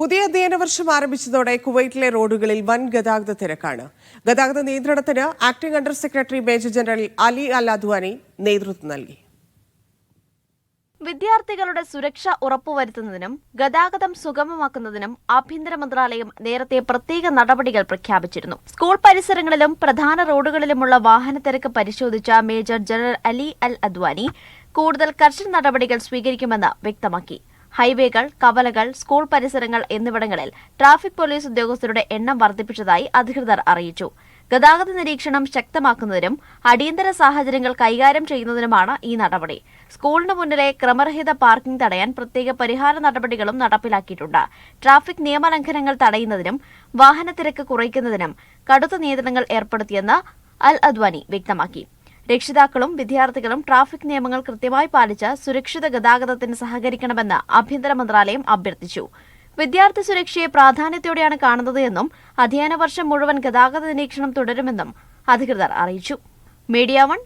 പുതിയ അധ്യയന വർഷം ആരംഭിച്ചതോടെ കുവൈറ്റിലെ റോഡുകളിൽ വൻ ഗതാഗത തിരക്കാണ്. ഗതാഗത നിയന്ത്രണത്തിന് acting under secretary major general Ali al Adwani നേതൃത്വം നൽകി. വിദ്യാർത്ഥികളുടെ സുരക്ഷ ഉറപ്പുവരുത്തുന്നതിനും ഗതാഗതം സുഗമമാക്കുന്നതിനും ആഭ്യന്തര മന്ത്രാലയം നേരത്തെ പ്രത്യേക നടപടികൾ പ്രഖ്യാപിച്ചിരുന്നു. സ്കൂൾ പരിസരങ്ങളിലും പ്രധാന റോഡുകളിലുമുള്ള വാഹന തിരക്ക് പരിശോധിച്ച major general Ali al Adwani കൂടുതൽ കർശന നടപടികൾ സ്വീകരിക്കുമെന്ന് വ്യക്തമാക്കി. ഹൈവേകൾ കവലകൾ സ്കൂൾ പരിസരങ്ങൾ എന്നിവിടങ്ങളിൽ ട്രാഫിക് പോലീസ് ഉദ്യോഗസ്ഥരുടെ എണ്ണം വർദ്ധിപ്പിച്ചതായി അധികൃതർ അറിയിച്ചു. ഗതാഗത നിരീക്ഷണം ശക്തമാക്കുന്നതിനും അടിയന്തര സാഹചര്യങ്ങൾ കൈകാര്യം ചെയ്യുന്നതിനുമാണ് ഈ നടപടി. സ്കൂളിന് മുന്നിലെ ക്രമരഹിത പാർക്കിംഗ് തടയാൻ പ്രത്യേക പരിഹാര നടപടികളും നടപ്പിലാക്കിയിട്ടുണ്ട്. ട്രാഫിക് നിയമലംഘനങ്ങൾ തടയുന്നതിനും വാഹനത്തിരക്ക് കുറയ്ക്കുന്നതിനും കടുത്ത നിയന്ത്രണങ്ങൾ ഏർപ്പെടുത്തിയെന്ന് അൽ അദ്വാനി വ്യക്തമാക്കി. രക്ഷിതാക്കളും വിദ്യാർത്ഥികളും ട്രാഫിക് നിയമങ്ങൾ കൃത്യമായി പാലിച്ച് സുരക്ഷിത ഗതാഗതത്തിന് സഹകരിക്കണമെന്ന് ആഭ്യന്തര മന്ത്രാലയം അഭ്യർത്ഥിച്ചു. വിദ്യാർത്ഥി സുരക്ഷയെ പ്രാധാന്യത്തോടെയാണ് കാണുന്നത് എന്നും അധ്യയന വർഷം മുഴുവൻ ഗതാഗത നിരീക്ഷണം തുടരുമെന്നും അധികൃതർ അറിയിച്ചു. Media one